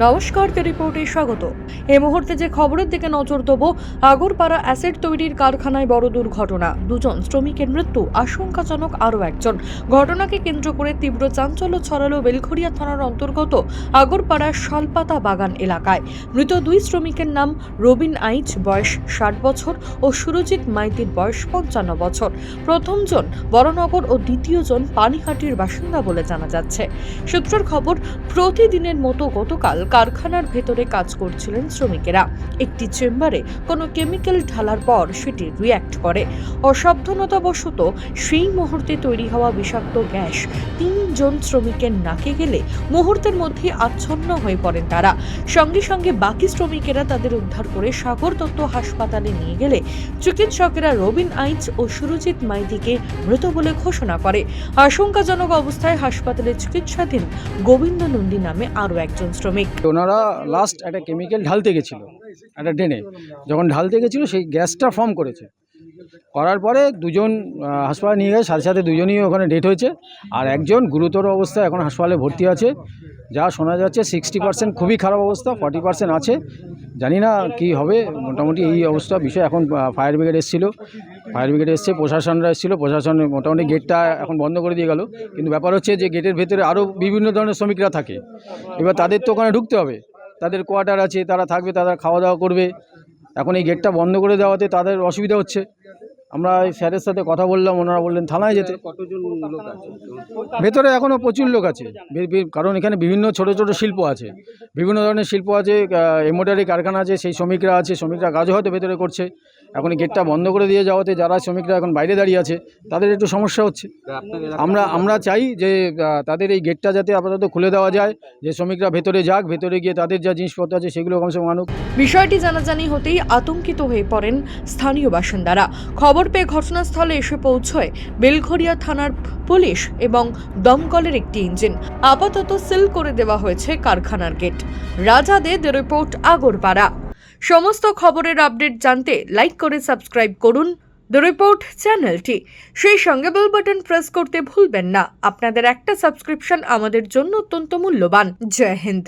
নমস্কার রিপোর্টে স্বাগত। এই মুহূর্তে যে খবরের দিকে নজর দেবো, আগরপাড়া অ্যাসিড তৈরির কারখানায় বড় দুর্ঘটনা। দুজন শ্রমিকের মৃত্যু, আশঙ্কাজনক আরও একজন। ঘটনাকে কেন্দ্র করে তীব্র চাঞ্চল্য ছড়ালো বেলঘরিয়া থানার অন্তর্গত আগরপাড়া শালপাতা বাগান এলাকায়। মৃত দুই শ্রমিকের নাম রবিন আইচ, বয়স ষাট বছর, ও সুরজিৎ মাইতির বয়স পঞ্চান্ন বছর। প্রথমজন বড়নগর ও দ্বিতীয়জন পানিহাটির বাসিন্দা বলে জানা যাচ্ছে। সূত্রের খবর, প্রতিদিনের মতো গতকাল কারখানার ভেতরে কাজ করছিলেন শ্রমিকেরা। একটি চেম্বারে কোনো কেমিক্যাল ঢালার পর সেটি রিয়্যাক্ট করে। অসাবধানতাবশত সেই মুহূর্তে তৈরি হওয়া বিষাক্ত গ্যাস তিনজন শ্রমিকের নাকে গেলে মুহূর্তের মধ্যে আচ্ছন্ন হয়ে পড়েন তারা। সঙ্গে সঙ্গে বাকি শ্রমিকেরা তাদের উদ্ধার করে সাগর দত্ত হাসপাতালে নিয়ে গেলে চিকিৎসকেরা রবিন আইচ ও সুরজিৎ মাইতিকে মৃত বলে ঘোষণা করে। আশঙ্কাজনক অবস্থায় হাসপাতালে চিকিৎসাধীন গোবিন্দ নন্দী নামে আরও একজন শ্রমিক। ওনারা লাস্ট একটা কেমিক্যাল ঢালতে গেছিল, একটা ড্রেনে যখন ঢালতে গেছিল, সেই গ্যাসটা ফর্ম করেছে। করার পরে দুজন হাসপাতালে নিয়ে গেছে, সাথে সাথে দুজনই ওখানে ডেট হয়েছে। আর একজন গুরুতর অবস্থায় এখন হাসপাতালে ভর্তি আছে। যা শোনা যাচ্ছে সিক্সটি পার্সেন্ট খুবই খারাপ অবস্থা ফর্টি পার্সেন্ট আছে। জানি না কি হবে, মোটামুটি এই অবস্থা। বিষয় এখন ফায়ার ব্রিগেড এসেছিল। ফায়ার ব্রিগেড এসছে, প্রশাসনরা এসেছিল। প্রশাসন মোটামুটি গেটটা এখন বন্ধ করে দিয়ে গেল। কিন্তু ব্যাপার হচ্ছে যে গেটের ভেতরে আরও বিভিন্ন ধরনের শ্রমিকরা থাকে। এবার তাদের তো ওখানে ঢুকতে হবে। তাদের কোয়ার্টার আছে, তারা থাকবে, তারা খাওয়া দাওয়া করবে। এখন এই গেটটা বন্ধ করে দেওয়াতে তাদের অসুবিধা হচ্ছে। আমরা এই স্যারের সাথে কথা বললাম ওনারা বললেন থানায় যেতে। কতজন লোক আছে? ভেতরে এখনও প্রচুর লোক আছে। কারণ এখানে বিভিন্ন ছোট ছোট শিল্প আছে। বিভিন্ন ধরনের শিল্প আছে এমোটারি কারখানা আছে সেই শ্রমিকরা আছে শ্রমিকরা কাজও হয়তো ভেতরে করছে। এখন এই গেটটা বন্ধ করে দিয়ে যাওয়াতে যারা শ্রমিকরা এখন বাইরে দাঁড়িয়ে আছে তাদের একটু সমস্যা হচ্ছে। আমরা আমরা চাই যে তাদের এই গেটটা যাতে আপাতত খুলে দেওয়া যায় যে শ্রমিকরা ভেতরে যাক ভেতরে গিয়ে তাদের যা জিনিসপত্র আছে সেগুলো কমসে কম আনুক। বিষয়টি জানাজানি হতেই আতঙ্কিত হয়ে পড়েন স্থানীয় বাসিন্দারা। খবর পেয়ে ঘটনাস্থলে এসে পৌঁছয় বেলঘরিয়া থানার পুলিশ এবং দমকলের একটি ইঞ্জিন। আপাতত সিল করে দেওয়া হয়েছে কারখানার গেট। রাজাদে দে রিপোর্ট, আগরপাড়া। সমস্ত খবরের আপডেট জানতে লাইক করে সাবস্ক্রাইব করুন। দ্য রিপোর্ট, চ্যানেলটি। সেই সঙ্গে বেল বাটন প্রেস করতে ভুলবেন না। আপনাদের একটা সাবস্ক্রিপশন আমাদের জন্য অত্যন্ত মূল্যবান। জয় হিন্দ।